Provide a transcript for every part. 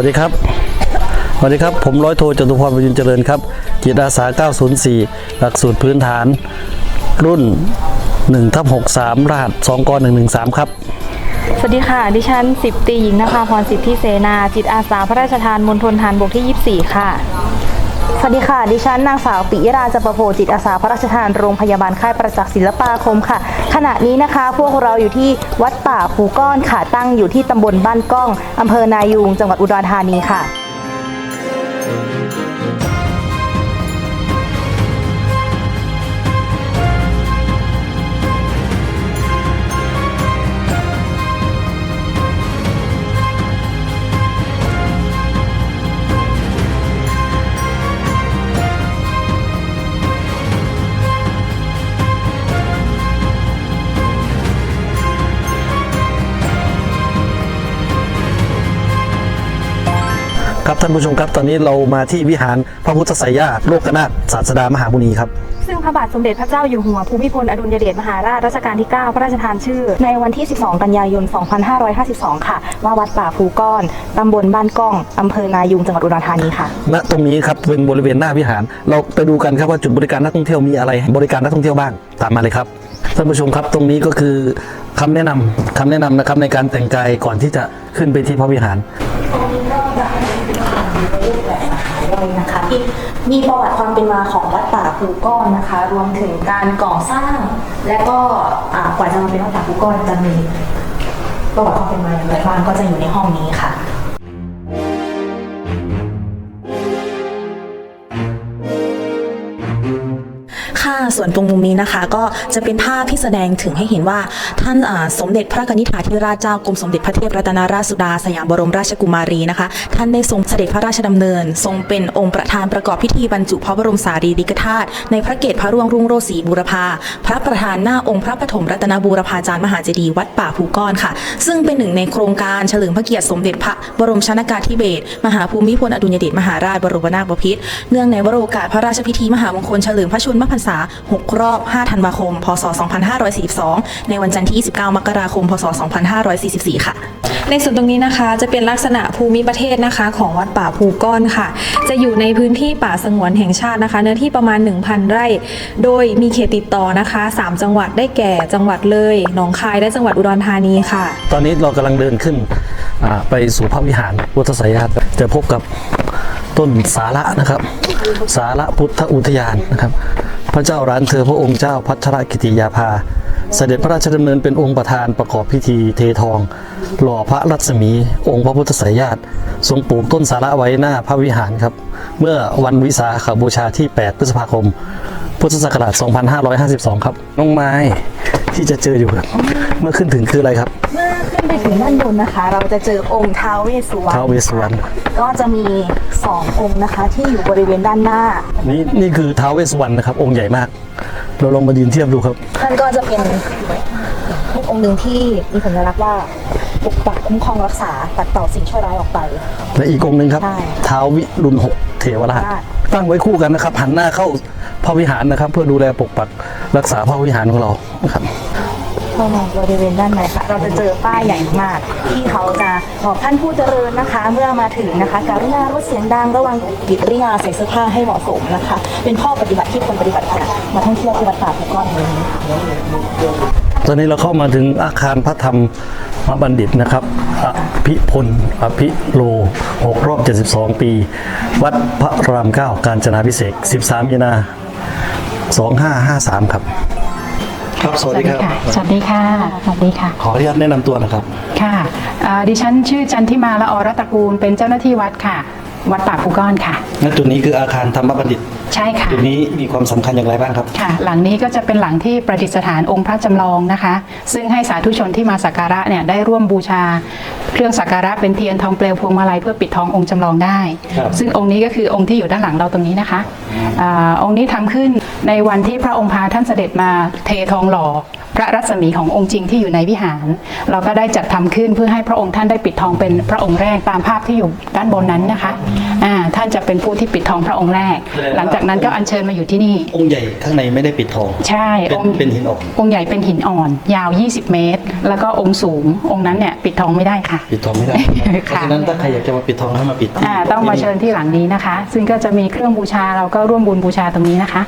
สวัสดีครับสวัสดีครับ ผมร้อยโทจตุพรประยุนเจริญครับ จิตอาสา 904 หลักสูตรพื้นฐาน รุ่น1ทับ63 รหัส2ก113 ครับ สวัสดีค่ะ ดิฉันสิบตีหญิงนภาพรสิทธิเสนา จิตอาสาพระราชทานมณฑลฐานบกที่ 24 ค่ะ สวัสดีค่ะ ดิฉันนางสาวปิยราจประโพจิตอาสาพระราชทานโรงพยาบาลค่ายประจักษ์ศิลปาคมค่ะ ขณะนี้นะคะ พวกเราอยู่ที่วัดป่าภูก้อนค่ะตั้งอยู่ที่ตำบลบ้านก้องอำเภอนายูงจังหวัดอุดรธานีค่ะ ครับท่านผู้ชมครับตอนนี้เรามาที่วิหารพระพุทธไสยญาติโลกนาถศาสดามหามุนีครับ ซึ่งพระบาทสมเด็จพระเจ้าอยู่หัวภูมิพลอดุลยเดชมหาราชรัชกาลที่ 9 พระราชทานชื่อ ในวันที่ 12 กันยายน 2552 ค่ะว่าวัดป่าภูก้อนตำบลบ้านก้องอำเภอนายูงจังหวัดอุดรธานีค่ะ ณตรงนี้ครับเป็นบริเวณหน้าวิหาร เราไปดูกันครับว่าจุดบริการนักท่องเที่ยวมีอะไรบริการนักท่องเที่ยวบ้างตามมาเลยครับท่านผู้ชมครับตรงนี้ก็คือคำแนะนำคำแนะนำนะครับในการแต่งกายก่อนที่จะขึ้นไปที่พระวิหาร เลยนะคะ ที่มีประวัติความเป็นมาของวัดป่าภูก้อนนะคะ รวมถึงการก่อสร้าง และก็อ่ากว่าจะมาเป็นวัดป่าภูก้อนจะมีประวัติความเป็นมาอย่างไรบ้างก็จะอยู่ในห้องนี้ค่ะ ส่วนตรงมุมนี้นะคะ ก็จะเป็นภาพที่แสดงถึงให้เห็นว่าท่านสมเด็จพระกนิษฐาธิราชเจ้ากรมสมเด็จพระเทพรัตนราชสุดาสยามบรมราชกุมารีนะคะ ท่านได้ทรงเสด็จพระราชดำเนิน ทรงเป็นองค์ประธานประกอบพิธีบรรจุพระบรมสารีริกธาตุในพระเกศพระร่วงรุ่งโรจน์ศรีบูรพาพระประธานหน้าองค์พระปฐมรัตนบูรพาจารย์มหาเจดีย์วัดป่าภูก้อนค่ะ ซึ่งเป็นหนึ่งในโครงการเฉลิมพระเกียรติสมเด็จพระบรมชนากาธิเบศรมหาภูมิพลอดุลยเดชมหาราชบรมนาถบพิตรเนื่องในวโรกาสพระราชพิธีมหามงคลเฉลิมพระชนมพรรษา6 รอบ 5 ธันวาคม พศ 2542 ในวันจันทร์ที่ 29 มกราคม พศ 2544 ค่ะ ในส่วนตรงนี้นะคะจะเป็นลักษณะภูมิประเทศนะคะ ของวัดป่าภูก้อนค่ะ จะอยู่ในพื้นที่ป่าสงวนแห่งชาตินะคะ เนื้อที่ประมาณ 1,000 ไร่ โดยมีเขตติดต่อนะคะ 3 จังหวัดได้แก่จังหวัดเลยหนองคายและจังหวัดอุดรธานีค่ะ ตอนนี้เรากำลังเดินขึ้นอ่าไปสู่พระวิหารพุทธไสยญาติจะพบกับต้นสาระนะครับ สาระพุทธอุทยานนะครับ พระเจ้าร้านเธอพระองค์เจ้าพัชรกิติยาภา เสด็จพระราชดำเนินเป็นองค์ประธานประกอบพิธีเททอง หล่อพระรัศมี องค์พระพุทธไสยญาติทรงปลูกต้นสาระไว้หน้าพระวิหารครับ เมื่อวันวิสาขบูชาที่ 8 พฤษภาคม พุทธศักราช 2552 ครับ น้องไม้ที่จะเจออยู่ครับ เมื่อขึ้นถึงคืออะไรครับ เมื่อขึ้นไปถึงด้านบนนะคะ เราจะเจอองค์ท้าวเวสสุวรรณท้าวเวสสุวรรณ ก็จะมีสององค์นะคะ ที่อยู่บริเวณด้านหน้า นี่นี่คือท้าวเวสสุวรรณนะครับ องค์ใหญ่มาก เราลองมายืนเทียบดูครับท่านก็จะเป็นอีกองค์หนึ่งที่มีสัญลักษณ์ว่าปกปักคุ้มครองรักษาปัดเป่าสิ่งชั่วร้ายออกไป และอีกองค์หนึ่งครับใช่ท้าววิรุณหกเทวราชใช่ตั้งไว้คู่กันนะครับหันหน้าเข้าพระวิหารนะครับ เพื่อดูแลปกปักรักษาพระวิหารของเรานะครับ เข้ามาบริเวณด้านในค่ะ เราจะเจอป้ายใหญ่มาก ที่เขาจะบอกท่านผู้เจริญนะคะ เมื่อมาถึงนะคะการุณาลดเสียงดังระวังกิริยาใส่เสื้อผ้าให้เหมาะสมนะคะ เป็นข้อปฏิบัติที่ควรปฏิบัติค่ะมาท่องเที่ยวที่วัดป่าภูก้อนแห่งนี้ตอนนี้เราเข้ามาถึงอาคารพระธรรมบัณฑิตนะครับอภิพลอภิโล6รอบ 72 ปี วัดพระรามเก้าการจนาพิเศษ 13มีนา 2553 ครับ ครับสวัสดีครับ สวัสดีค่ะสวัสดีค่ะ ขออนุญาตแนะนำตัวนะครับ ค่ะอ่าดิฉันชื่อจันทิมาละอรัตตระกูลเป็นเจ้าหน้าที่วัดค่ะ วัดป่าภูก้อนค่ะและจุดนี้คืออาคารธรรมบัณฑิต ใช่ค่ะ จุดนี้มีความสำคัญอย่างไรบ้างครับ ค่ะ หลังนี้ก็จะเป็นหลังที่ประดิษฐานองค์พระจำลองนะคะ ซึ่งให้สาธุชนที่มาสักการะเนี่ยได้ร่วมบูชา เครื่องสักการะเป็นเทียนทองเปลวพวงมาลัยเพื่อปิดทององค์จำลองได้ ครับ ซึ่งองค์นี้ก็คือองค์ที่อยู่ด้านหลังเราตรงนี้นะคะอาองค์นี้ทำขึ้นในวันที่พระองค์พาท่านเสด็จมาเททองหล่อ พระรัศมีขององค์จริงที่อยู่ในวิหาร เราก็ได้จัดทำขึ้นเพื่อให้พระองค์ท่านได้ปิดทองเป็นพระองค์แรกตามภาพที่อยู่ด้านบนนั้นนะคะอ่า ท่านจะเป็นผู้ที่ปิดทองพระองค์แรก หลังจากนั้นก็อัญเชิญมาอยู่ที่นี่ องค์ใหญ่ข้างในไม่ได้ปิดทอง ใช่เป็นองค์เป็นหินอ่อนองค์ใหญ่เป็นหินอ่อน ยาว 20 เมตร แล้วก็องค์สูง องค์นั้นเนี่ยปิดทองไม่ได้ค่ะ ปิดทองไม่ได้เพราะฉะนั้นถ้าใครอยากจะมาปิดทองให้มาปิดที่อ่าต้องมาเชิญที่หลังนี้นะคะ ซึ่งก็จะมีเครื่องบูชาเราก็ร่วมบุญบูชาตรงนี้นะคะ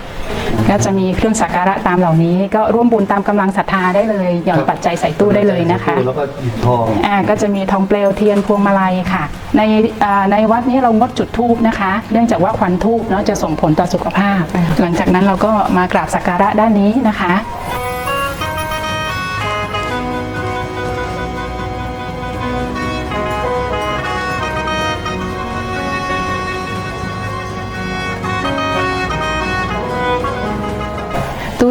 ก็จะมีเครื่องสักการะตามเหล่านี้ ก็ร่วมบุญตามกำลังศรัทธาได้เลยหย่อนปัจจัยใส่ตู้ได้เลยนะคะแล้วก็ปิดทองอ่าก็จะมีทองเปลวเทียนพวงมาลัยค่ะ ในอ่าในวัดนี้เรางดจุดธูปนะคะ เนื่องจากว่าควันธูปเนาะจะส่งผลต่อสุขภาพ หลังจากนั้นเราก็มากราบสักการะด้านนี้นะคะ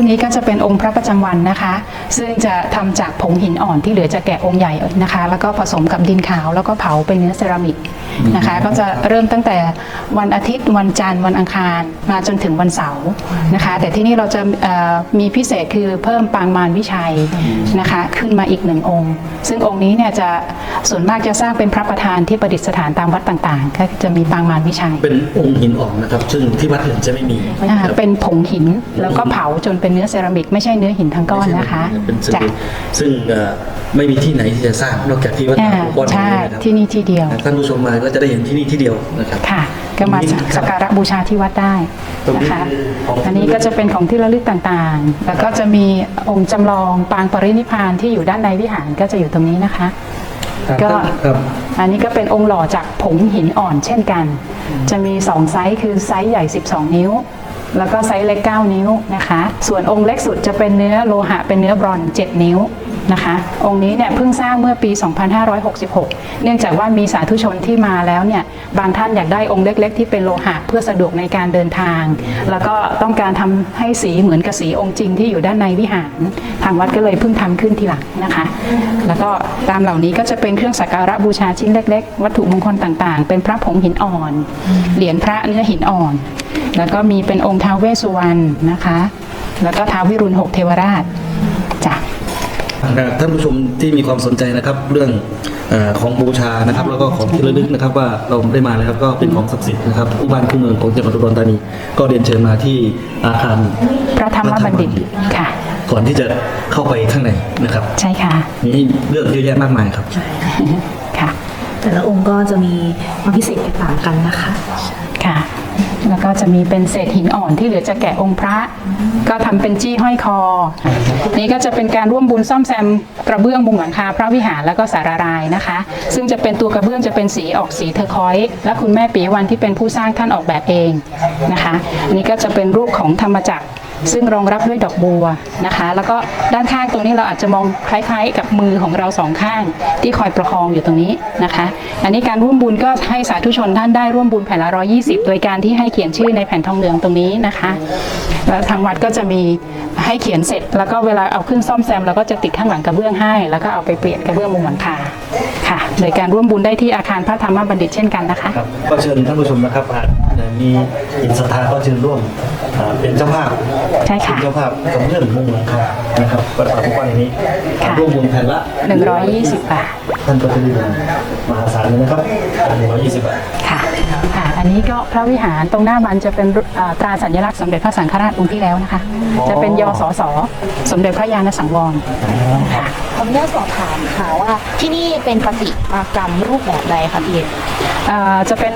นี้ก็จะเป็นองค์พระประจำวันนะคะ ซึ่งจะทำจากผงหินอ่อนที่เหลือจะแกะองค์ใหญ่นะคะ แล้วก็ผสมกับดินขาวแล้วก็เผาเป็นเนื้อเซรามิกนะคะ ก็จะเริ่มตั้งแต่วันอาทิตย์ วันจันทร์วันอังคารมาจนถึงวันเสาร์นะคะ แต่ที่นี่เราจะเอ่อมีพิเศษคือเพิ่มปางมารวิชัยนะคะ ขึ้นมาอีกหนึ่งองค์ ซึ่งองค์นี้เนี่ยจะส่วนมากจะสร้างเป็นพระประธานที่ประดิษฐานตามวัดต่างๆ ก็จะมีปางมารวิชัย เป็นองค์หินอ่อนนะครับ ซึ่งที่วัดอื่นจะไม่มีอ่าเป็นผงหินแล้วก็เผาจนเป็นเนื้อเซรามิกไม่ใช่เนื้อหินทั้งก้อนนะคะ เป็นเซจ้ะรามิกซึ่งเอ่อไม่มีที่ไหนที่จะสร้างนอกจากที่วัดอ่าหลวงพ่อใช่นี้นะครับที่นี่ที่เดียวท่านผู้ชมมาก็จะได้เห็นที่นี่ที่เดียวนะครับค่ะก็มาสักการะบูชาที่วัดได้ตรงนี้นะคะของอันนี้ก็จะเป็นของที่ระลึกต่างๆ แล้วก็จะมีองค์จำลองปางปรินิพพานที่อยู่ด้านในวิหารก็จะอยู่ตรงนี้นะคะก็ครับอันนี้ก็เป็นองค์หล่อจากผงหินอ่อนเช่นกัน จะมี 2 ไซส์คือไซส์ใหญ่ 12 นิ้ว แล้วก็ไซส์เล็ก 9 นิ้วนะคะ ส่วนองค์เล็กสุดจะเป็นเนื้อโลหะเป็นเนื้อบรอน 7 นิ้ว นะคะ องค์นี้เนี่ยเพิ่งสร้างเมื่อปี 2566 เนื่องจากว่ามีสาธุชนที่มาแล้วเนี่ยบางท่านอยากได้องค์เล็ก ๆ ที่เป็นโลหะเพื่อสะดวกในการเดินทาง แล้วก็ต้องการทำให้สีเหมือนกับสีองค์จริงที่อยู่ด้านในวิหาร ทางวัดก็เลยเพิ่งทำขึ้นทีหลังนะคะ แล้วก็ตามเหล่านี้ก็จะเป็นเครื่องสักการะบูชาชิ้นเล็ก ๆ วัตถุมงคลต่างๆ เป็นพระผงหินอ่อน เหรียญพระเนื้อหินอ่อน แล้วก็มีเป็นองค์ท้าวเวสสุวรรณนะคะ แล้วก็ท้าววิรุณหกเทวราช ท่านผู้ชมที่มีความสนใจนะครับ เรื่องเออของบูชานะครับ แล้วก็ของที่ระลึกนะครับว่าเราได้มาแล้วครับก็เป็นของศักดิ์สิทธิ์นะครับผู้บ้านคู่เมืองของจังหวัดอุดรธานีก็เรียนเชิญมาที่อาคารพระธรรมบัณฑิตค่ะ ก่อนที่จะเข้าไปข้างในนะครับ ใช่ค่ะมีให้เลือกเยอะแยะมากมายครับค่ะ แต่ละองค์ก็จะมีความพิเศษแตกต่างกันนะคะค่ะ แล้วก็จะมีเป็นเศษหินอ่อนที่เหลือจะแกะองค์พระ ก็ทำเป็นจี้ห้อยคอ นี่ก็จะเป็นการร่วมบุญซ่อมแซมกระเบื้องมุงหลังคาพระวิหารแล้วก็สารารายนะคะ ซึ่งจะเป็นตัวกระเบื้องจะเป็นสีออกสีเทอร์คอยส์และคุณแม่ปีวันที่เป็นผู้สร้างท่านออกแบบเองนะคะ อันนี้ก็จะเป็นรูปของธรรมจักร ซึ่งรองรับด้วยดอกบัวนะคะ แล้วก็ด้านข้างตรงนี้เราอาจจะมองคล้ายๆ กับมือของเราสองข้าง ที่คอยประคองอยู่ตรงนี้นะคะ อันนี้การร่วมบุญก็ให้สาธุชนท่านได้ร่วมบุญแผ่นละ120โดยการที่ให้เขียนชื่อในแผ่นทองเหลืองตรงนี้นะคะแล้วทางวัดก็จะมีให้เขียนเสร็จ แล้วก็เวลาเอาขึ้นซ่อมแซมเราก็จะติดข้างหลังกระเบื้องให้ แล้วก็เอาไปเปลี่ยนกระเบื้องมุงหลังคาค่ะ โดยการร่วมบุญได้ที่อาคารพระธรรมบัณฑิตเช่นกันนะคะก็เชิญท่านผู้ชมนะครับหากมีอินสตาก็เชิญร่วม อ่าเป็นเจ้าภาพใช่ค่ะ เป็นเจ้าภาพกับเพื่อนมุงหลังคานะครับก็ฝากทุกคนอย่างนี้ค่ะ ร่วมบุญแผ่นละ120 บาท ท่านก็จะได้เงินมหาศาลเลยนะครับ120บาท ค่ะค่ะ อันนี้ก็พระวิหารตรงหน้ามันจะเป็นเอ่อตราสัญลักษณ์สมเด็จพระสังฆราชองค์ที่แล้วนะคะ จะเป็นยสสสมเด็จพระยาณสังวรค่ะ ขออนุญาตสอบถามค่ะว่าที่นี่เป็นปฏิมากรรมรูปแบบใดคะพี่เอ่อจะเป็น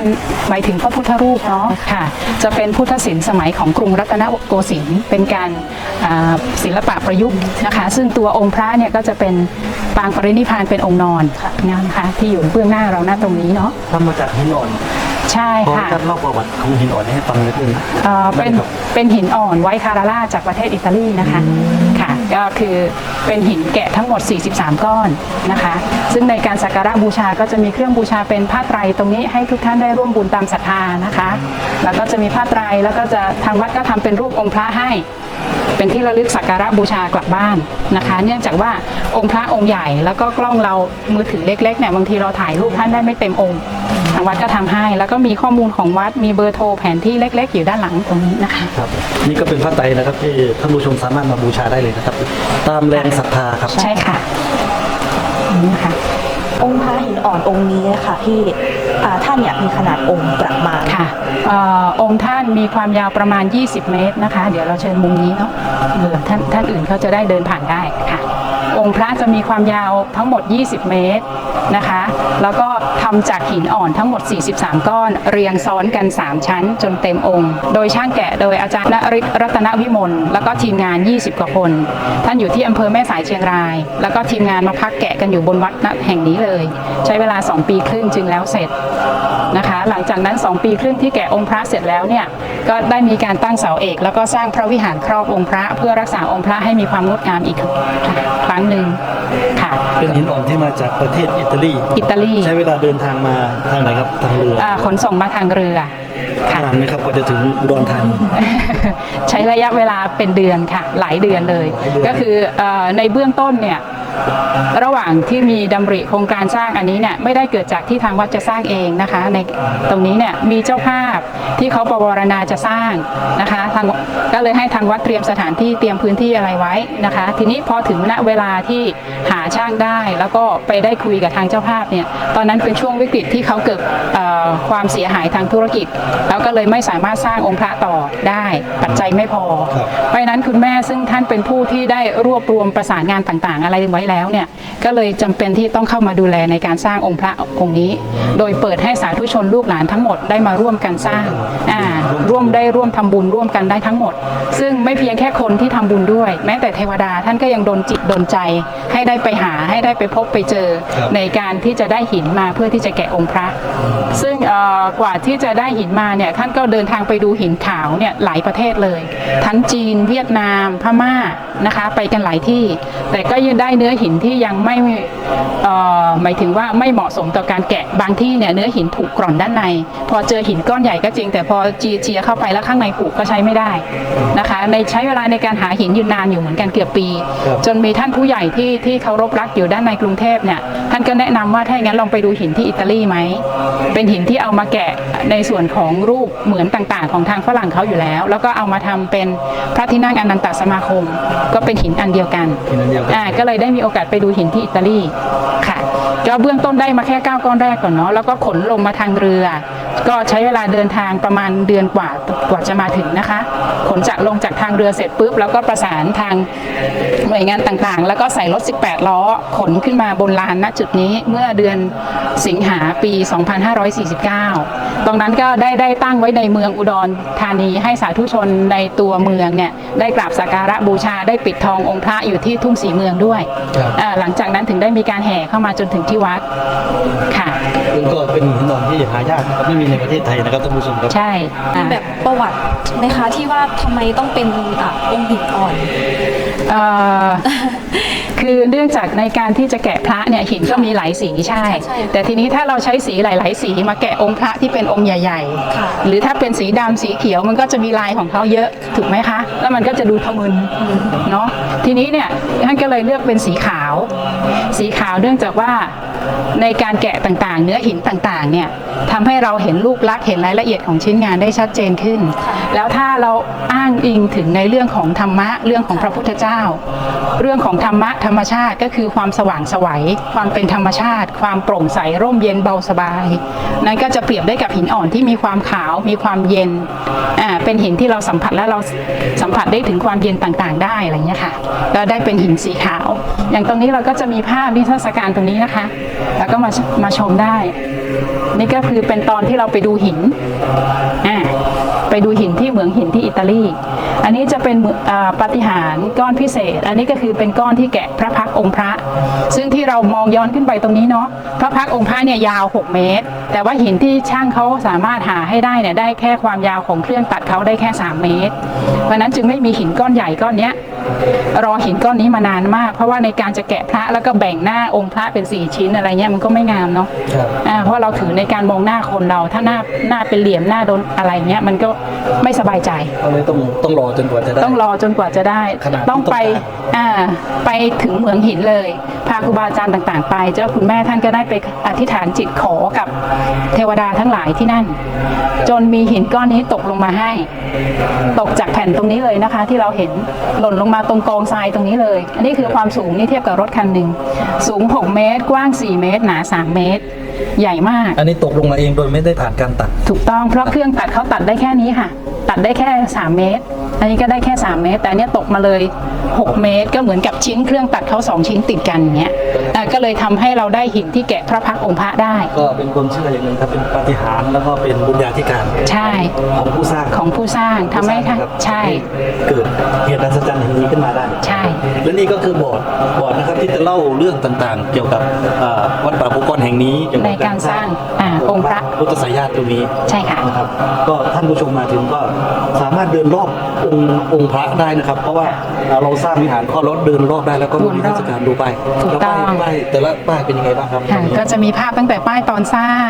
หมายถึงพระพุทธรูปเนาะค่ะ จะเป็นพุทธศิลป์สมัยของกรุงรัตนโกสินทร์เป็นการอ่าศิลปะประยุกต์นะคะ ซึ่งตัวองค์พระเนี่ยก็จะเป็นปางปรินิพพานเป็นองค์นอนนะคะที่อยู่เบื้องหน้าเราหน้าตรงนี้เนาะ ทำมาจากหินอ่อน ใช่ขอค่ะ ท่านเล่าประวัติของหินอ่อนให้ฟังนิดนึงเอ่อเป็นได้ครับ เป็นหินอ่อนไวท์คาราล่าจากประเทศอิตาลีนะคะค่ะก็คือเป็นหินแกะทั้งหมด 43 ก้อนนะคะ ซึ่งในการสักการะบูชาก็จะมีเครื่องบูชาเป็นผ้าไตรตรงนี้ให้ทุกท่านได้ร่วมบุญตามศรัทธานะคะ แล้วก็จะมีผ้าไตรแล้วก็จะทางวัดก็ทำเป็นรูปองค์พระให้ เป็นที่ระลึกสักการะบูชากลับบ้านนะคะ เนื่องจากว่าองค์พระองค์ใหญ่แล้วก็กล้องเรามือถือเล็กๆเนี่ยบางทีเราถ่ายรูปท่านได้ไม่เต็มองค์ทางวัดก็ทำให้ แล้วก็มีข้อมูลของวัดมีเบอร์โทรแผนที่เล็ก ๆ อยู่ด้านหลังตรงนี้นะคะครับนี่ก็เป็นพระไตรนะครับที่ท่านผู้ชมสามารถมาบูชาได้เลยนะครับ ตามแรงศรัทธาครับใช่ค่ะนี่นะคะองค์พระหินอ่อนองค์นี้ค่ะที่อ่า ท่านเนี่ยมีขนาดองค์ประมาณค่ะอองค์ท่านมีความยาวประมาณ 20 เมตรนะคะ เดี๋ยวเราเชิญมุมนี้เนาะเผื่อท่านท่านอื่นเขาจะได้เดินผ่านได้ค่ะ องค์พระจะมีความยาวทั้งหมด 20 เมตรนะคะ แล้วก็ทำจากหินอ่อนทั้งหมด 43 ก้อน เรียงซ้อนกัน 3 ชั้น จนเต็มองค์ โดยช่างแกะโดยอาจารย์นฤทธิ์รัตนวิมลแล้วก็ทีมงาน 20 กว่าคน ท่านอยู่ที่อำเภอแม่สายเชียงราย แล้วก็ทีมงานมาพักแกะกันอยู่บนวัดแห่งนี้เลย ใช้เวลา 2 ปีครึ่งจึงแล้วเสร็จนะคะ หลังจากนั้น 2 ปีครึ่งที่แกะองค์พระเสร็จแล้วเนี่ยก็ได้มีการตั้งเสาเอก แล้วก็สร้างพระวิหารครอบองค์พระ เพื่อรักษาองค์พระให้มีความงดงามอีกครั้งหนึ่งค่ะเป็นหินอ่อนที่มาจากประเทศอิตาลีอิตาลีใช้เวลาเดินทางมาทางไหนครับทางเรืออ่าขนส่งมาทางเรือค่ะนานไหมครับกว่าจะถึงอุดรธานีใช้ระยะเวลาเป็นเดือนค่ะ หลายเดือนเลยหลายเดือนก็คือเอ่อในเบื้องต้นเนี่ย ระหว่างที่มีดำริโครงการสร้างอันนี้เนี่ยไม่ได้เกิดจากที่ทางวัดจะสร้างเองนะคะ ในตรงนี้เนี่ยมีเจ้าภาพที่เขาประวรณาจะสร้างนะคะทางก็เลยให้ทางวัดเตรียมสถานที่เตรียมพื้นที่อะไรไว้นะคะ ทีนี้พอถึงณเวลาที่หาช่างได้ แล้วก็ไปได้คุยกับทางเจ้าภาพเนี่ยตอนนั้นเป็นช่วงวิกฤตที่เขาเกิดเอ่อความเสียหายทางธุรกิจ แล้วก็เลยไม่สามารถสร้างองค์พระต่อได้ปัจจัยไม่พอครับเพราะฉะนั้นคุณแม่ซึ่งท่านเป็นผู้ที่ได้รวบรวมประสานงานต่างๆ อะไรไว้แล้วเนี่ยก็เลยจำเป็นที่ต้องเข้ามาดูแลในการสร้างองค์พระองค์นี้ โดยเปิดให้สาธุชนลูกหลานทั้งหมดได้มาร่วมกันสร้างอ่าร่วมได้ร่วมทำบุญร่วมกันได้ทั้งหมด ซึ่งไม่เพียงแค่คนที่ทำบุญด้วย แม้แต่เทวดาท่านก็ยังดนจิตดนใจให้ได้ไปหาให้ได้ไปพบไปเจอครับในการที่จะได้หินมาเพื่อที่จะแกะองค์พระ ซึ่งเอ่อกว่าที่จะได้หินมาเนี่ยท่านก็เดินทางไปดูหินขาวเนี่ยหลายประเทศเลย ทั้งจีนเวียดนามพม่านะคะ ไปกันหลายที่ แต่ก็ยังได้เนื้อหินที่ยังไม่เอ่อหมายถึงว่าไม่เหมาะสมต่อการแกะบางที่เนี่ยเนื้อหินถูกกร่อนด้านใน พอเจอหินก้อนใหญ่ก็จริง แต่พอจีเจียเข้าไปแล้วข้างในผุก็ใช้ไม่ได้นะคะ ในใช้เวลาในการหาหินอยู่นานอยู่เหมือนกันเกือบปีครับจนมีท่านผู้ใหญ่ที่ที่เคารพรักอยู่ด้านในกรุงเทพเนี่ยท่านก็แนะนำว่าถ้าอย่างนั้นลองไปดูหินที่อิตาลีไหมเป็นหินที่เอามาแกะในส่วนของรูปเหมือนต่างๆ ของทางฝรั่งเขาอยู่แล้ว แล้วก็เอามาทำเป็นพระที่นั่งอนันตสมาคม ก็เป็นหินอันเดียวกันหินอันเดียวกันอ่าก็เลยได้มีโอกาสไปดูหินที่อิตาลีค่ะก็เบื้องต้นได้มาแค่ 9 ก้อนแรกก่อนเนาะแล้วก็ขนลงมาทางเรือ ก็ใช้เวลาเดินทางประมาณเดือนกว่ากว่าจะมาถึงนะคะขนจากลงจากทางเรือเสร็จปุ๊บแล้วก็ประสานทางหน่วยงานต่างๆ แล้วก็ใส่รถ 18 ล้อ ขนขึ้นมาบนลานณจุดนี้เมื่อเดือนสิงหาปี 2549 ตรงนั้นก็ได้ได้ตั้งไว้ในเมืองอุดรธานีให้สาธุชนในตัวเมืองเนี่ยได้กราบสักการะบูชาได้ปิดทององค์พระอยู่ที่ทุ่งสีเมืองด้วยครับอ่าหลังจากนั้นถึงได้มีการแห่เข้ามาจนถึงที่วัดค่ะซึ่งก็เป็นหินอ่อนที่หายากนะครับไม่มีในประเทศไทยนะครับท่านผู้ชมครับ ใช่อ่าแบบประวัติไหมคะที่ว่าทำไมต้องเป็นอะองค์หินอ่อน เอ่อ คือเนื่องจากในการที่จะแกะพระเนี่ยหินก็มีหลายสีใช่ ใช่แต่ทีนี้ถ้าเราใช้สีหลาย ๆ สีมาแกะองค์พระที่เป็นองค์ใหญ่ค่ะ ๆ หรือถ้าเป็นสีดำสีเขียวมันก็จะมีลายของเขาเยอะถูกไหมคะ แล้วมันก็จะดูทะมึนเนาะทีนี้เนี่ยท่านก็เลยเลือกเป็นสีขาว สีขาวเนื่องจากว่าในการแกะต่างๆ เนื้อหินต่างๆเนี่ยทำให้เราเห็นรูปลักษณ์เห็นรายละเอียดของชิ้นงานได้ชัดเจนขึ้น แล้วถ้าเราอ้างอิงถึงในเรื่องของธรรมะเรื่องของพระพุทธเจ้า เรื่องของธรรมะธรรมชาติก็คือความสว่างสวัยความเป็นธรรมชาติ ความโปร่งใสร่มเย็นเบาสบาย นั่นก็จะเปรียบได้กับหินอ่อนที่มีความขาวมีความเย็นอ่าเป็นหินที่เราสัมผัสและเราสัมผัสได้ถึงความเย็นต่างๆ ได้อะไรเงี้ยค่ะก็ได้เป็นหินสีขาว อย่างตรงนี้เราก็จะมีภาพนิทรรศการตรงนี้นะคะ แล้วก็มามาชมได้ นี่ก็คือเป็นตอนที่เราราไปดูหินอ่าไปดูหินที่เหมืองหินที่อิตาลี อันนี้จะเป็นปฏิหารก้อนพิเศษ อันนี้ก็คือเป็นก้อนที่แกะพระพักองค์พระ ซึ่งที่เรามองย้อนขึ้นไปตรงนี้เนาะพระพักองค์พระเนี่ยยาว 6 เมตร แต่ว่าหินที่ช่างเขาสามารถหาให้ได้เนี่ยได้แค่ความยาวของเครื่องตัดเขาได้แค่ 3 เมตร เพราะนั้นจึงไม่มีหินก้อนใหญ่ก้อนเนี้ย รอหินก้อนนี้มานานมาก เพราะว่าในการจะแกะพระแล้วก็แบ่งหน้าองค์พระเป็นสี่ชิ้นอะไรเงี้ยมันก็ไม่งามเนาะครับอ่าเพราะเราถือในการมองหน้าคนเรา ถ้าหน้าหน้าเป็นเหลี่ยมหน้าโดนอะไรเงี้ยมันก็ไม่สบายใจก็เลยต้องต้องรอจนกว่าจะได้ต้องรอจนกว่าจะได้ขนาดที่ต้องไปต้องการอ่าไปถึงเหมืองหินเลย พาครูบาอาจารย์ต่าง ๆ ไป เจ้าคุณแม่ท่านก็ได้ไปอธิษฐานจิตขอกับเทวดาทั้งหลายที่นั่น จนมีหินก้อนนี้ตกลงมาให้ ตกจากแผ่นตรงนี้เลยนะคะ ที่เราเห็นหล่นลงมาตรงกองทรายตรงนี้เลย อันนี้คือความสูงนี่เทียบกับรถคันหนึ่งสูง 6 เมตร กว้าง 4 เมตร หนา 3 เมตร ใหญ่มาก อันนี้ตกลงมาเองโดยไม่ได้ผ่านการตัด ถูกต้องเพราะเครื่องตัดเขาตัดได้แค่นี้ค่ะ ตัดได้แค่ 3 เมตร อันนี้ก็ได้แค่ 3 เมตร แต่อันเนี้ยตกมาเลย 6 เมตร ก็เหมือนกับชิ้นเครื่องตัดเขาสองชิ้นติดกันอย่างเงี้ยอะก็เลยทำให้เราได้หินที่แกะพระพักตร์องค์พระได้ ก็เป็นคนเชื่ออย่างหนึ่งครับเป็นปาฏิหาริย์แล้วก็เป็นบุญญาธิการใช่ ของผู้สร้างของผู้สร้างทำให้ท่านครับใช่ เกิดเหตุอัศจรรย์แห่งนี้ขึ้นมาได้ ใช่ และนี่ก็คือบอร์ดบอร์ดนะครับที่จะเล่าเรื่องต่างๆ เกี่ยวกับเอ่อวัดป่าภูก้อนแห่งนี้เกี่ยวกับในการสร้างอ่าองค์พระพุทธสายญาติตรงนี้ใช่ค่ะ นะครับก็ท่านผู้ชมมาถึงก็สามารถเดินรอบองค์องค์พระได้นะครับ เพราะว่าเราสร้างวิหารข้อรถเดินรอบได้แล้วก็วนรอบมีเทศกาลดูไปถูกแล้วป้ายต้องป้ายแต่ละป้ายเป็นยังไงบ้างครับ ค่ะก็จะมีภาพตั้งแต่ป้ายตอนสร้าง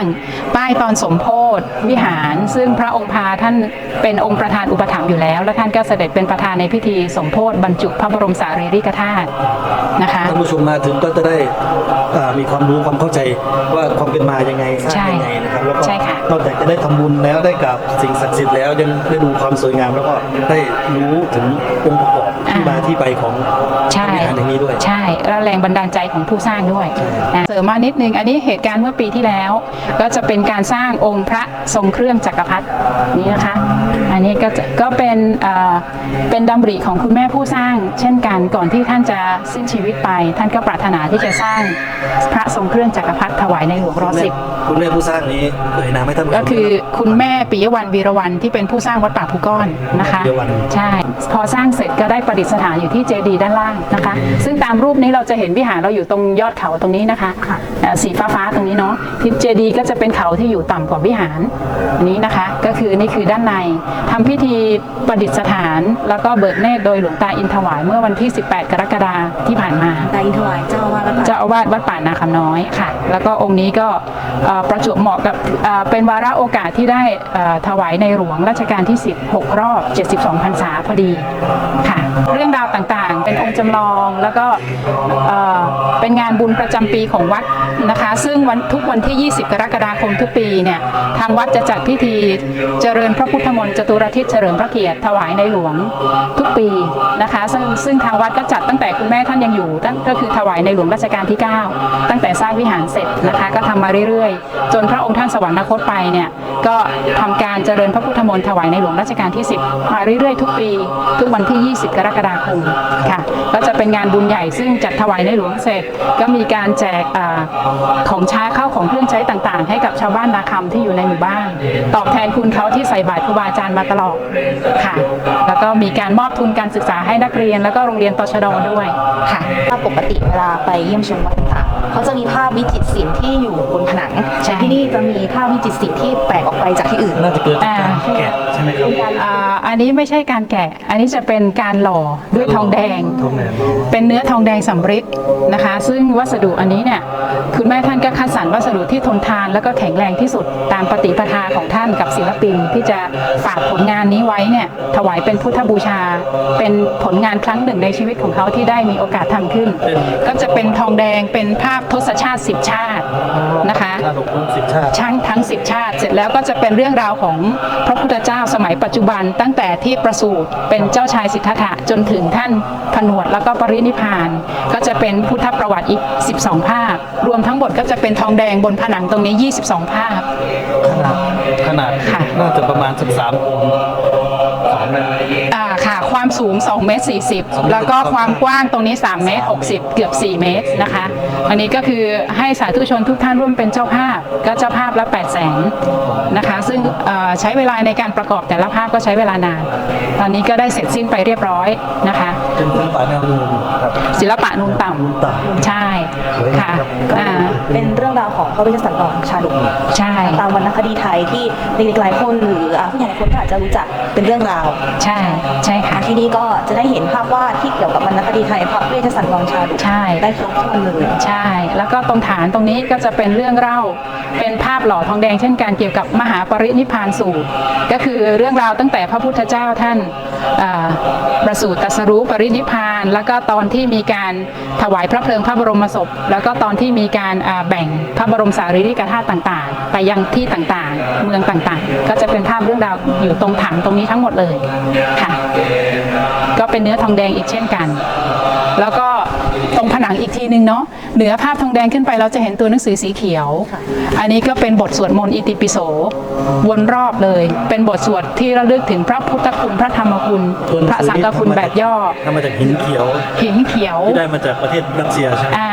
ป้ายตอนสมโพธวิหาร ซึ่งพระองค์พาท่านเป็นองค์ประธานอุปถัมภ์อยู่แล้ว และท่านก็เสด็จเป็นประธานในพิธีสมโพธบรรจุพระบรมสารีริกธาตุนะคะ ท่านผู้ชมมาถึงก็จะได้อ่ามีความรู้ความเข้าใจว่าความเป็นมายังไงสร้างใช่ยังไงนะครับแล้วก็ใช่ค่ะ นอกจากจะได้ทำบุญแล้วได้กับสิ่งศักดิ์สิทธิ์แล้วยังได้ดูความสวยงามแล้วก็ได้รู้ถึงองค์ประกอบที่มาที่ไปของใช่วิหารแห่งนี้ด้วย ใช่แล้วแรงบันดาลใจของผู้สร้างด้วยนะเสริมมานิดนึงอันนี้เหตุการณ์เมื่อปีที่แล้ว ก็จะเป็นการสร้างองค์พระทรงเครื่องจักรพรรดินี้นะคะ อันนี้ก็จะก็เป็นเอ่อเป็นดำริของคุณแม่ผู้สร้าง เช่นกันก่อนที่ท่านจะสิ้นชีวิตไป ท่านก็ปรารถนาที่จะสร้างพระทรงเครื่องจักรพรรดิถวายในหลวงรอสิบคุณแม่ผู้สร้างนี้เอ่ยนามให้ท่านผู้ชมก็คือคุณแม่ปิยวันวีรวันที่เป็นผู้สร้างวัดป่าภูก้อนนะคะปิยวันใช่พอสร้างเสร็จก็ได้ประดิษฐานอยู่ที่เจดีย์ด้านล่างนะคะ ซึ่งตามรูปนี้เราจะเห็นวิหารเราอยู่ตรงยอดเขาตรงนี้นะคะเอ่อสีฟ้าฟ้าๆตรงนี้เนาะที่เจดีย์ก็จะเป็นเขาที่อยู่ต่ำกว่าวิหารอันนี้นะคะ ก็คือนี่คือด้านในทำพิธีประดิษฐาน แล้วก็เบิกเนตรโดยหลวงตาอินถวายเมื่อวันที่ 18 กรกฎาคมที่ผ่านมานายอินทวายเจ้าอาวาสวัดป่า เจ้าอาวาสวัดป่านาคำน้อยค่ะ แล้วก็องค์นี้ก็เอ่อประจวบเหมาะกับเอ่อเป็นวาระโอกาสที่ได้เอ่อถวายในหลวงรัชกาลที่10 6รอบ 72 พรรษาพอดีค่ะ เรื่องราวต่างๆ เป็นองค์จำลองแล้วก็เป็นงานบุญประจำปีของวัดนะคะ ซึ่งวันทุกวันที่ 20 กรกฎาคมทุกปีเนี่ยทางวัดจะจัดพิธีเจริญพระพุทธมนต์จตุรทิศเฉลิมพระเกียรติถวายในหลวงทุกปีนะคะ ซึ่งซึ่งทางวัดก็จัดตั้งแต่คุณแม่ท่านยังอยู่ตั้งก็คือถวายในหลวงรัชกาลที่ 9 ตั้งแต่สร้างวิหารเสร็จนะคะก็ทำมาเรื่อยๆ จนพระองค์ท่านสวรรคตไปเนี่ยก็ทำการเจริญพระพุทธมนต์ถวายในหลวงรัชกาลที่ 10มาเรื่อยๆทุกปี ทุกวันที่ 20 กรรกฎาคมค่ะ ก็จะเป็นงานบุญใหญ่ซึ่งจัดถวายในหลวงเสร็จ ก็มีการแจกอของใช้เข้าของเครื่องใช้ต่างๆ ให้กับชาวบ้านนาคำที่อยู่ในหมู่บ้าน ตอบแทนคุณเขาที่ใส่บาตรครูบาอาจารย์มาตลอดค่ะ แล้วก็มีการมอบทุนการศึกษาให้นักเรียน แล้วก็โรงเรียนตชดด้วยค่ะปกติเวลาไปเยี่ยมชมวัดต่าง เขาจะมีภาพวิจิตรศิลป์ที่อยู่บนผนังใช่แต่ที่นี่จะมีภาพวิจิตรศิลป์ที่แปลกออกไปจากที่อื่นน่าจะเกิดจากการแกะใช่ไหมครับอ่าอันนี้ไม่ใช่การแกะ อันนี้จะเป็นการหล่อด้วยทองแดง ทองแดงเป็นเนื้อทองแดงสำริดนะคะ ซึ่งวัสดุอันนี้เนี่ยคุณแม่ท่านก็คัดสรรวัสดุที่ทนทาน แล้วก็แข็งแรงที่สุดตามปฏิปทาของท่านกับศิลปิน ที่จะฝากผลงานนี้ไว้เนี่ยถวายเป็นพุทธบูชา เป็นผลงานครั้งหนึ่งในชีวิตของเขาที่ได้มีโอกาสทำขึ้น ก็จะเป็นทองแดงเป็นภาพทศชาติสิบชาตินะคะชาติของสิบชาติช่างทั้งสิบชาติ เสร็จแล้วก็จะเป็นเรื่องราวของพระพุทธเจ้าสมัยปัจจุบันตั้งแต่ที่ประสูติเป็นเจ้าชายสิทธัตถะจนถึงท่านผนวดแล้วก็ปรินิพพาน ก็จะเป็นพุทธประวัติอีก 12 ภาพ รวมทั้งหมดก็จะเป็นทองแดงบนผนังตรงนี้ 22 ภาพ ขนาดขนาดค่ะน่าจะประมาณสักสามคูณสองเมตรอ่าค่ะความ สูง2เมตร40 แล้วก็ความกว้างตรงนี้3เมตร60 เกือบ 4 เมตรนะคะ อันนี้ก็คือให้สาธุชนทุกท่านร่วมเป็นเจ้าภาพ ก็เจ้าภาพละ8 0 0แสนนะคะ ซึ่งเอ่อใช้เวลาในการประกอบแต่ละภาพก็ใช้เวลานาน ตอนนี้ก็ได้เสร็จสิ้นไปเรียบร้อยนะคะเป็นศิลปะแนวนูนครับศิลปะนูนต่นูนต่ำำใช่ค่ะอ่าเป็นเรื่องราวของพระเวชสันดรชาดกใช่ตามวรรณคดีไทยที่เด็กๆหลายคนหรืออ่าผู้ใหญ่หลายคนก็อาจจะรู้จักเป็นเรื่องราว ใช่ใช่ค่ะที่นี่ก็จะได้เห็นภาพวาดที่เกี่ยวกับวรรณคดีไทยพระเวชสันดรชาดกใช่ ได้ครบถ้วนเลยใช่ แล้วก็ตรงฐานตรงนี้ก็จะเป็นเรื่องเล่า เป็นภาพหล่อทองแดงเช่นกันเกี่ยวกับมหาปรินิพพานสูตร ก็คือเรื่องราวตั้งแต่พระพุทธเจ้าท่านอ่าประสูติตรัสรู้ปรินิพพาน แล้วก็ตอนที่มีการถวายพระเพลิงพระบรมศพ แล้วก็ตอนที่มีการอ่าแบ่งพระบรมสารีริกธาตุต่างๆ ไปยังที่ต่างๆ เมืองต่างๆ ก็จะเป็นภาพเรื่องราวอยู่ตรงถังตรงนี้ทั้งหมดเลยค่ะ ก็เป็นเนื้อทองแดงอีกเช่นกัน แล้วก็ รงรงผนังอีกทีนึงเนาะเหนือภาพทองแดงขึ้นไปเราจะเห็นตัวหนังสือสีเขียว อันนี้ก็เป็นบทสวดมนต์อิติปิโสวนรอบเลย เป็นบทสวดที่ระลึกถึงพระพุทธคุณพระธรรมคุณ พระสังฆคุณแบบย่อทำมาจากหินเขียว หินเขียวที่ได้มาจากประเทศรัสเซียใช่ไหมอ่า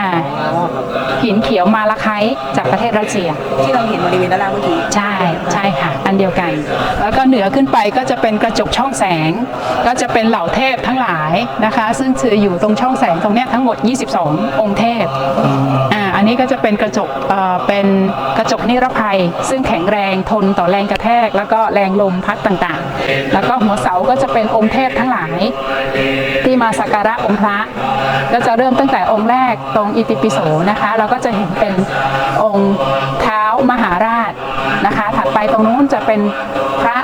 หินเขียวมาลาไคต์จากประเทศรัสเซีย ที่เราเห็นบริเวณด้านล่างเมื่อกี้ใช่ใช่ค่ะ อันเดียวกัน แล้วก็เหนือขึ้นไปก็จะเป็นกระจกช่องแสง ก็จะเป็นเหล่าเทพทั้งหลายนะคะ ซึ่งถืออยู่ตรงช่องแสงตรงเนี้ยทั้งหมด22 องค์เทพอ่าอันนี้ก็จะเป็นกระจกเอ่อเป็นกระจกนิรภัย ซึ่งแข็งแรงทนต่อแรงกระแทก แล้วก็แรงลมพัดต่างๆ แล้วก็หัวเสาก็จะเป็นองค์เทพทั้งหลาย ที่มาสักการะองค์พระ ก็จะเริ่มตั้งแต่องค์แรกตรงอิติปิโสนะคะ เราก็จะเห็นเป็นองค์เท้ามหาราชนะคะ ถัดไปตรงนู้นจะเป็นพระ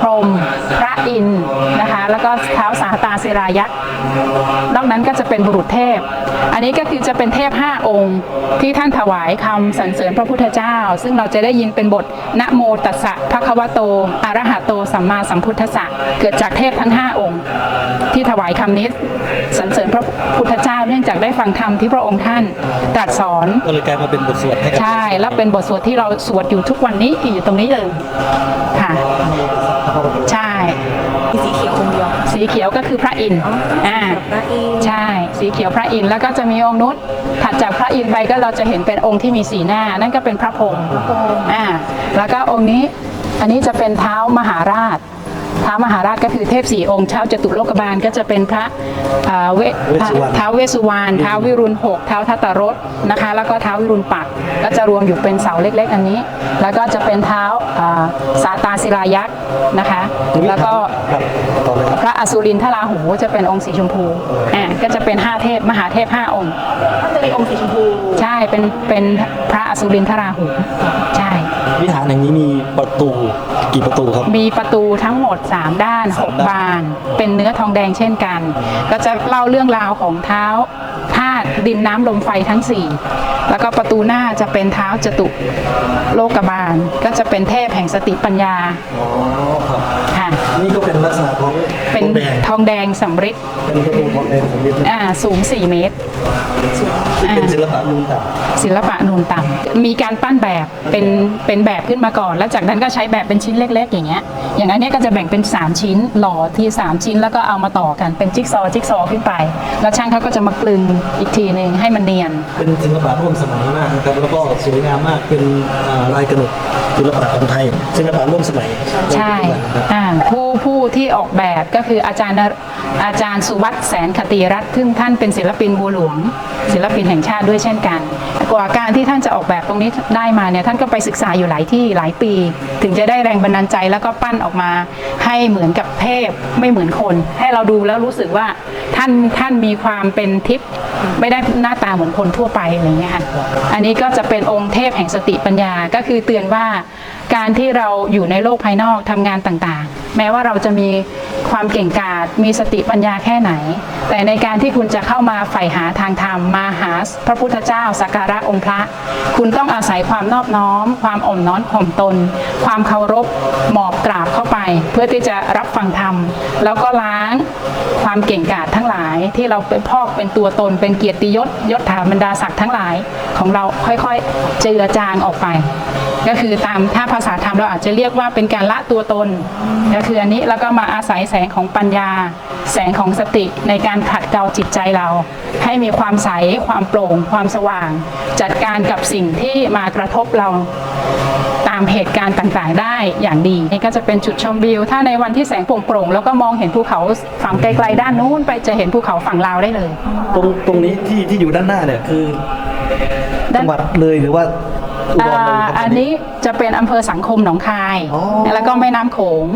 พรหมพระ อินทร์นะคะ แล้วก็เท้าสาตาศิรายักษ์นอกนั้นก็จะเป็นบุรุษเทพ อันนี้ก็คือจะเป็นเทพ 5 องค์ที่ท่านถวายคำสรรเสริญพระพุทธเจ้า ซึ่งเราจะได้ยินเป็นบทนะโมตัสสะภะคะวะโตอะระหะโตสัมมาสัมพุทธัสสะเกิดจากเทพทั้ง 5 องค์ ที่ถวายคำนี้สรรเสริญพระพุทธเจ้าเนื่องจากได้ฟังธรรมที่พระองค์ท่านตรัสสอนก็เลยกลายมาเป็นบทสวดให้กับใช่แล้วเป็นบทสวดที่เราสวดอยู่ทุกวันนี้อยู่ตรงนี้เลยค่ะใช่ มีสีเขียวองค์เดียว สีเขียวก็คือพระอินทร์อ่าใช่ สีเขียวพระอินทร์แล้วก็จะมีองค์นุชถัดจากพระอินทร์ไปก็เราจะเห็นเป็นองค์ที่มีสีหน้า นั่นก็เป็นพระพรหมอ่าแล้วก็องค์นี้อันนี้จะเป็นเท้ามหาราช ท้ามหาราชก็คือเทพสี่องค์เท้าจตุโลกบาลก็จะเป็นพระอ่าเวท้าวเวสสุวรรณท้าววิรุณหกท้าวทัตตรสนะคะ แล้วก็ท้าววิรุณปักษ์ก็จะรวมอยู่เป็นเสาเล็ก ๆ อันนี้ แล้วก็จะเป็นเท้าอ่าสาตาศิลายักษ์นะคะ แล้วก็ครับต่อเลยครับพระอสุรินทราหูจะเป็นองค์สีชมพูอ่าก็จะเป็นห้าเทพมหาเทพห้าองค์ก็จะมีองค์สีชมพู ใช่เป็นเป็นพระอสุรินทราหูใช่ วิหารแห่งนี้มีประตูกี่ประตูครับ มีประตูทั้งหมด3ด้านสามด้าน 6 บาน เป็นเนื้อทองแดงเช่นกัน ก็จะเล่าเรื่องราวของเท้าธาตุดินน้ำลมไฟทั้ง 4 แล้วก็ประตูหน้าจะเป็นเท้าจตุโลกบาล ก็จะเป็นเทพแห่งสติปัญญาอ๋อ ครับค่ะนี่ก็เป็นลักษณะของเป็นแดงทองแดงสำริดเป็นประตูทองแดงสำริดอ่าสูง 4 เมตร ที่เป็นศิลปะนูนต่ศิลปะนูนต่ำมีการปั้นแบบเป็นเป็นแบบขึ้นมาก่อน แล้วจากนั้นก็ใช้แบบเป็นชิ้นเล็ก ๆ อย่างเงี้ย อย่างอันเนี้ยก็จะแบ่งเป็น 3 ชิ้นหล่อที่ 3 ชิ้นแล้วก็เอามาต่อกันเป็นจิ๊กซอว์จิ๊กซอว์ขึ้นไป แล้วช่างเขาก็จะมากลึงอีกทีหนึ่งให้มันเนียนำเป็นศิลปะร่วมสมัยมากนะครับแล้วก็สวยงามมากเป็นอ่าลายกระหนกศิลปะของไทยศิลปะร่วมสมัยใช่นะครับอ่าผู้ผู้ที่ออกแบบก็คืออาจารย์อาจารย์สุวัตแสนคติรัตน์ซึ่งท่านเป็นศิลปินบัวหลวง ศิลปินแห่งชาติด้วยเช่นกัน กว่าการที่ท่านจะออกแบบตรงนี้ได้มาเนี่ยท่านก็ไปศึกษาอยู่หลายที่หลายปี ถึงจะได้แรงบันดาลใจแล้วก็ปั้นออกมาให้เหมือนกับเทพไม่เหมือนคน ให้เราดูแล้วรู้สึกว่าท่านท่านมีความเป็นทิพย์ไม่ได้หน้าตาเหมือนคนทั่วไปอะไรเงี้ยค่ะอันนี้ก็จะเป็นองค์เทพแห่งสติปัญญาก็คือเตือนว่า การที่เราอยู่ในโลกภายนอกทำงานต่างๆ แม้ว่าเราจะมีความเก่งกาจมีสติปัญญาแค่ไหน แต่ในการที่คุณจะเข้ามาใฝ่หาทางธรรมมาหาพระพุทธเจ้าสักการะองค์พระ คุณต้องอาศัยความนอบน้อม ความอ่อนน้อมถ่อมตน ความเคารพหมอบกราบเข้าไป เพื่อที่จะรับฟังธรรม แล้วก็ล้างความเก่งกาจทั้งหลายที่เราเป็นพอกเป็นตัวตน เป็นเกียรติยศยศถาบรรดาศักดิ์ทั้งหลายของเราค่อยๆเจือจางออกไป ก็คือตามถ้าภาษาธรรมเราอาจจะเรียกว่าเป็นการละตัวตน ก็คืออันนี้แล้วก็มาอาศัยแสงของปัญญา แสงของสติในการขัดเกลาจิตใจเรา ให้มีความใสความโปร่ง ความสว่าง จัดการกับสิ่งที่มากระทบเราตามเหตุการณ์ต่างๆ ได้อย่างดีนี่ก็จะเป็นจุดชมวิว ถ้าในวันที่แสงโปร่งๆแล้วก็มองเห็นภูเขาฝั่งไกลๆด้านนู้นไปจะเห็นภูเขาฝั่งลาวได้เลย ตรงตรงนี้ที่ที่อยู่ด้านหน้าเนี่ยคือจังหวัดเลยหรือว่า อุดรเลยอ่าครับอันนี้จะเป็นอำเภอสังคมหนองคาย อ๋อ แล้วก็แม่น้ำโขง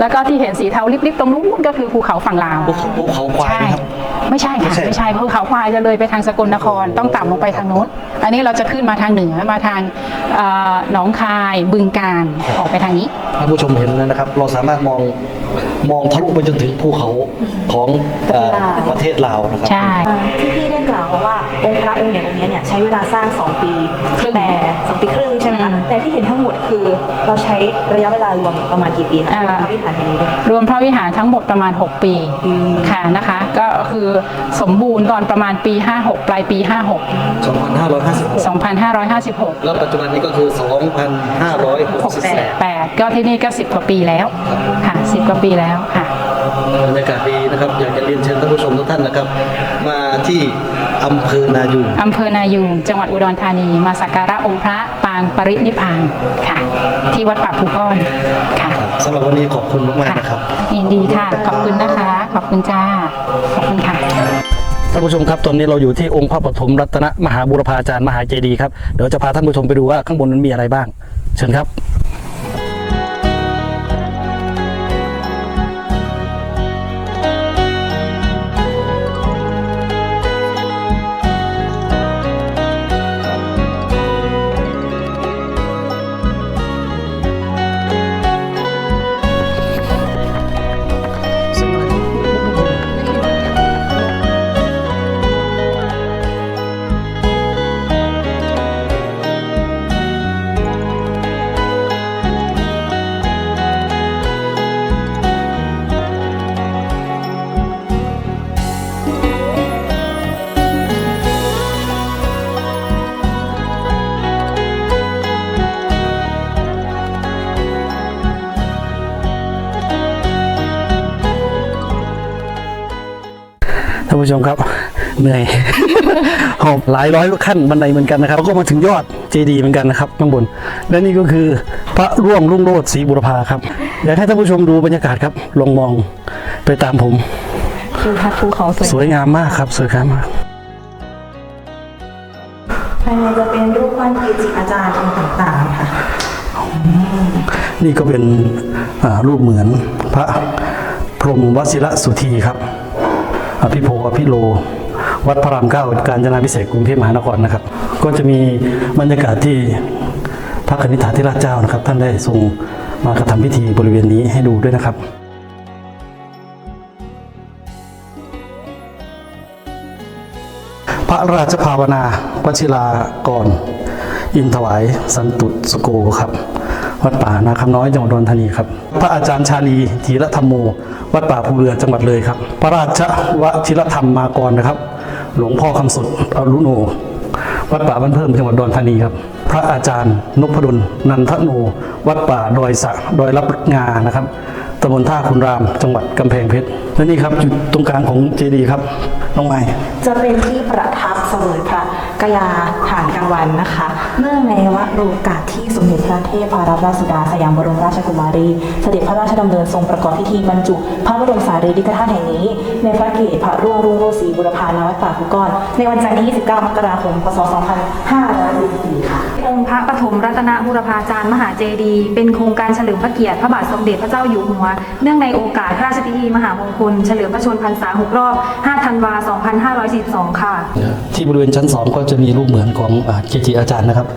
แล้วก็ที่เห็นสีเทาลิบๆตรงนู้นก็คือภูเขาฝั่งลาว ภูเขาภูเขาควายใช่นะครับ ไม่ใช่ค่ะไม่ใช่ ไม่ใช่ภูเขาควายจะเลยไปทางสกลนครต้องต่ำลงไปทางนู้น อันนี้เราจะขึ้นมาทางเหนือมาทางเอ่อหนองคายบึงการออกไปทางนี้ ท่านผู้ชมเห็นแล้วนะครับ เราสามารถมอง มองทะลุไปจนถึงภูเขาของเอ่อประเทศลาวนะครับ ใช่ ที่พี่ได้กล่าวมาว่าองค์พระองค์ใหญ่องค์เนี้ยเนี่ยใช้เวลาสร้าง 2 ปีแต่สองปีครึ่งใช่ไหมคะแต่ที่เห็นทั้งหมดคือเราใช้ระยะเวลารวมประมาณกี่ปีคะอ่า พระวิหารแห่งนี้ด้วย รวมพระวิหารทั้งหมดประมาณ 6 ปีค่ะนะคะ ก็คือสมบูรณ์ตอนประมาณปี 56 ปลายปี 56 2556 2556 แล้วปัจจุบันนี้ก็คือ 2568 8ก็ที่นี่ก็ 10 กว่าปีแล้วค่ะ 10กว่าปีแล้วค่ะบรรยากาศดีนะครับอยากจะเรียนเชิญท่านผู้ชมทุกท่านนะครับ มาที่อำเภอนายูงอำเภอนายูงจังหวัดอุดรธานี มาสักการะองค์พระปางปรินิพพานค่ะ ที่วัดป่าภูก้อนค่ะสำหรับวันนี้ขอบคุณมากๆนะครับยินดีค่ะ ขอบคุณนะคะ ขอบคุณจ้า ขอบคุณค่ะท่านผู้ชมครับตอนนี้เราอยู่ที่องค์พระปฐมรัตนมหาบุรพาจารย์มหาเจดีย์ครับเดี๋ยวจะพาท่านผู้ชมไปดูว่าข้างบนนั้นมีอะไรบ้าง เชิญครับ ผู้ชมครับเหนื่อย หอบหลายร้อยขั้นบันไดเหมือนกันนะครับแล้วก็มาถึงยอดเจดีย์เหมือนกันนะครับข้างบน และนี่ก็คือพระร่วงรุ่งโรจน์ศรีบุรพาครับอยากให้ท่านผู้ชมดูบรรยากาศครับลองมองไปตามผมคือพัดภูเขาสวยสวยงามมากครับ สวยงามมากภายในจะเป็นรูปปั้นเกจิอาจารย์องค์ต่างๆค่ะนี่ก็เป็นอ่ารูปเหมือนพระพรหมวชิระสุธีครับ อภิโภอภิโล วัดพระรามเก้าการจนาพิเศษกกรุงเทพมหานครนะครับ ก็จะมีบรรยากาศที่พระคณิษฐาธิราชเจ้านะครับ ท่านได้ทรงมากระทำพิธีบริเวณนี้ให้ดูด้วยนะครับพระราชภาวนาวชิรากร อินถวาย สันตุสโกครับ วัดป่านาคำน้อยจังหวัดอุดรธานีครับ พระอาจารย์ชาลีธีรธรรมโม วัดป่าภูเรือจังหวัดเลยครับ พระราชวชิรธรรมมากรนะครับ หลวงพ่อคำสุดอรุโน วัดป่าบ้านเพิ่มจังหวัดอุดรธานีครับ พระอาจารย์นพดลนันทโน วัดป่าดอยสะดอยรับงานะครับ ตำบลท่าคุณราม จังหวัดกำแพงเพชร และนี่ครับจุดตรงกลางของเจดีย์ครับ น้องไม้จะเป็นที่ประทับเสวยพระกยาฐานกลางวันนะคะ เนื่องในวโรกาสที่สมเด็จพระเทพรัตนราชสุดาสยามบรมราชกุมารี เสด็จพระราชดำเนินทรงประกอบพิธีบรรจุ พระบรมสารีริกธาตุแห่งนี้ ในพระเกศพระร่วงรุ่งโรจน์ศรีบุรพานาวัดป่าภูก้อนในวันจันทร์ที่ 29 มกราคม พศ 2544ค่ะ องค์พระปฐมรัตนบุรพาจารย์มหาเจดีย์เป็นโครงการเฉลิมพระเกียรติพระบาทสมเด็จพระเจ้าอยู่หัว เนื่องในโอกาสพระราชพิธีมหามงคล เฉลิมพระชนมพรรษาหกรอบ 5 ธันวา 2542 ค่ะ ที่บริเวณชั้นสองก็จะมีรูปเหมือนของเกจิอาจารย์นะครับ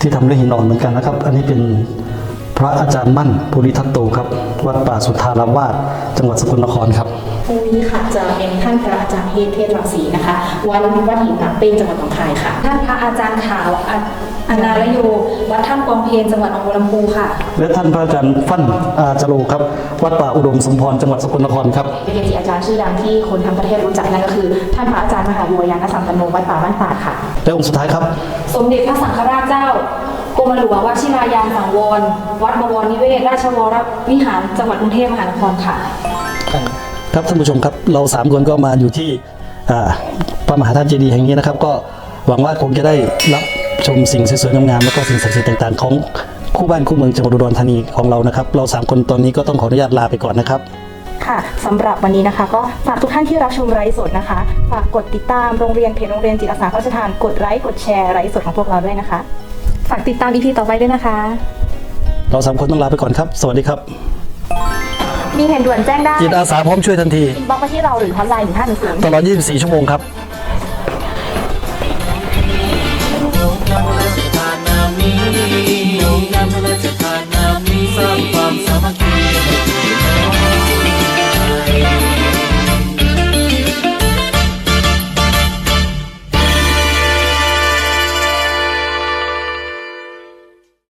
ที่ทำด้วยหินอ่อนเหมือนกันนะครับ อันนี้เป็น พระอาจารย์มั่นภูริทัตโตครับ วัดป่าสุทธาราวาสจังหวัดสกลนครครับผู้นี้ค่ะจะเป็นท่านพระอาจารย์เทศเทศรังสีนะคะวันวัดหินน้ำเป็นจังหวัดหนองคายค่ะ ท่านพระอาจารย์ขาวออนาลโยวัดถ้ำกองเพนจังหวัดหนองบัวลำพูค่ะ และท่านพระอาจารย์ฟั่นอาจาโรครับ วัดป่าอุดมสมพรจังหวัดสกลนครครับเป็นเกจิอาจารย์ชื่อดังที่คนทั้งประเทศรู้จักนั่นก็คือ ท่านพระอาจารย์มหาบัวยานสัมปันโนวัดป่าบ้านตาดค่ะ และองค์สุดท้ายครับ สมเด็จพระสังฆราชเจ้าก รมหลวงวชิรายานสังวร วัดบวรนิเวศ ราชวรวิหารจังหวัดกรุงเทพมหานครค่ะ ครับท่านผู้ชมครับเราสามคนก็มาอยู่ที่อ่าพระมหาธาตุเจดีย์แห่งนี้นะครับ ก็หวังว่าคงจะได้รับชมสิ่งสวยๆงามๆแล้วก็สิ่งศักดิ์สิทธิ์ต่างๆ ของคู่บ้านคู่เมืองจังหวัดอุดรธานีของเรานะครับ เราสามคนตอนนี้ก็ต้องขออนุญาตลาไปก่อนนะครับค่ะสำหรับวันนี้นะคะ ก็ฝากทุกท่านที่รับชมไลฟ์สดนะคะฝากกดติดตามโรงเรียนเพจโรงเรียนจิตอาสาพระราชทานกดไลค์กดแชร์ไลฟ์สดของพวกเราด้วยนะคะ ฝากติดตามอีพีต่อไปด้วยนะคะ เราสามคนต้องลาไปก่อนครับ สวัสดีครับ มีเหตุด่วนแจ้งได้จิตอาสาพร้อมช่วยทันที บล็อกมาที่เราหรือฮอตไลน์หนึ่งห้าหนึ่งศูนย์ ตลอด 24 ชั่วโมงครับ สร้างความสามัคคี